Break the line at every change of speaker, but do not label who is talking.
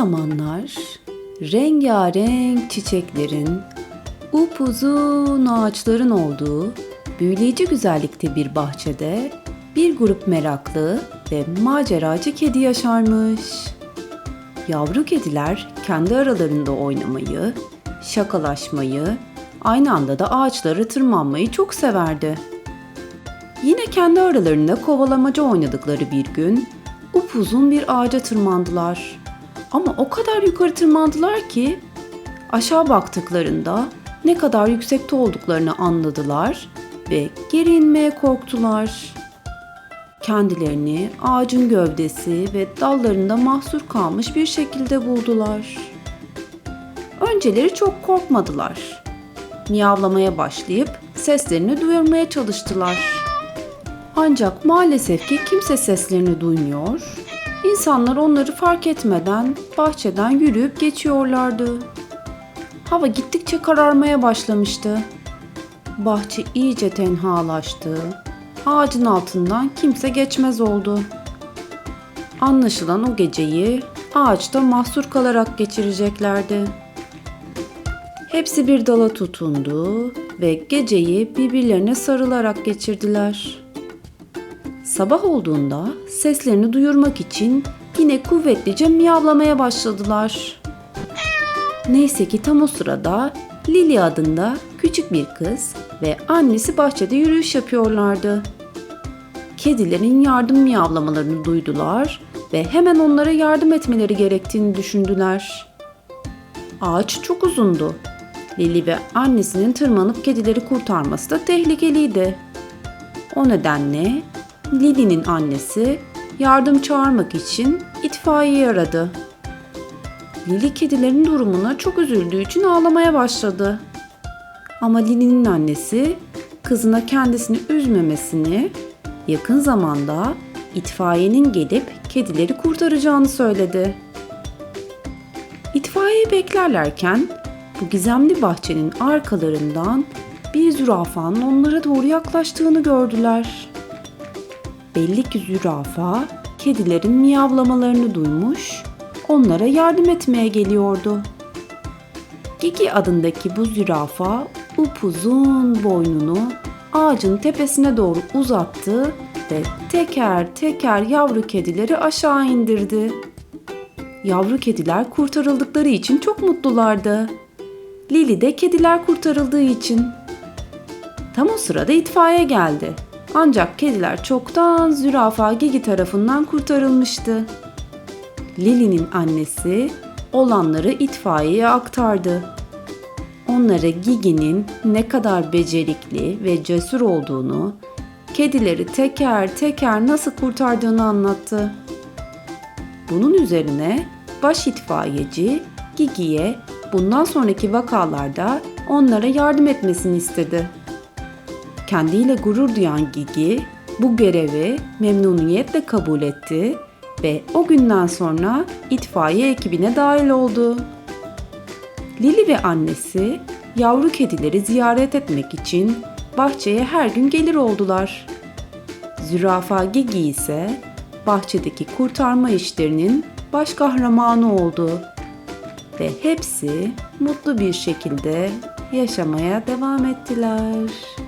zamanlar rengarenk çiçeklerin, upuzun ağaçların olduğu büyüleyici güzellikte bir bahçede bir grup meraklı ve maceracı kedi yaşarmış. Yavru kediler kendi aralarında oynamayı, şakalaşmayı, aynı anda da ağaçlara tırmanmayı çok severdi. Yine kendi aralarında kovalamaca oynadıkları bir gün upuzun bir ağaca tırmandılar. Ama o kadar yukarı tırmandılar ki aşağı baktıklarında ne kadar yüksekte olduklarını anladılar ve geri inmeye korktular. Kendilerini ağacın gövdesi ve dallarında mahsur kalmış bir şekilde buldular. Önceleri çok korkmadılar. Miyavlamaya başlayıp seslerini duyurmaya çalıştılar. Ancak maalesef ki kimse seslerini duymuyor. İnsanlar onları fark etmeden bahçeden yürüyüp geçiyorlardı. Hava gittikçe kararmaya başlamıştı. Bahçe iyice tenhalaştı. Ağacın altından kimse geçmez oldu. Anlaşılan o geceyi ağaçta mahsur kalarak geçireceklerdi. Hepsi bir dala tutundu ve geceyi birbirlerine sarılarak geçirdiler. Sabah olduğunda seslerini duyurmak için yine kuvvetlice miyavlamaya başladılar. Neyse ki tam o sırada Lily adında küçük bir kız ve annesi bahçede yürüyüş yapıyorlardı. Kedilerin yardım miyavlamalarını duydular ve hemen onlara yardım etmeleri gerektiğini düşündüler. Ağaç çok uzundu. Lily ve annesinin tırmanıp kedileri kurtarması da tehlikeliydi. O nedenle Lily'nin annesi yardım çağırmak için itfaiye aradı. Lili kedilerin durumuna çok üzüldüğü için ağlamaya başladı. Ama Lili'nin annesi kızına kendisini üzmemesini, yakın zamanda itfaiyenin gelip kedileri kurtaracağını söyledi. İtfaiyeyi beklerlerken bu gizemli bahçenin arkalarından bir zürafanın onlara doğru yaklaştığını gördüler. Belli ki zürafa kedilerin miyavlamalarını duymuş, onlara yardım etmeye geliyordu. Gigi adındaki bu zürafa upuzun boynunu ağacın tepesine doğru uzattı ve teker teker yavru kedileri aşağı indirdi. Yavru kediler kurtarıldıkları için çok mutlulardı. Lili de kediler kurtarıldığı için. Tam o sırada itfaiye geldi. Ancak kediler çoktan zürafa Gigi tarafından kurtarılmıştı. Lily'nin annesi olanları itfaiyeye aktardı. Onlara Gigi'nin ne kadar becerikli ve cesur olduğunu, kedileri teker teker nasıl kurtardığını anlattı. Bunun üzerine baş itfaiyeci Gigi'ye bundan sonraki vakalarda onlara yardım etmesini istedi. Kendiyle gurur duyan Gigi bu görevi memnuniyetle kabul etti ve o günden sonra itfaiye ekibine dahil oldu. Lili ve annesi yavru kedileri ziyaret etmek için bahçeye her gün gelir oldular. Zürafa Gigi ise bahçedeki kurtarma işlerinin baş kahramanı oldu ve hepsi mutlu bir şekilde yaşamaya devam ettiler.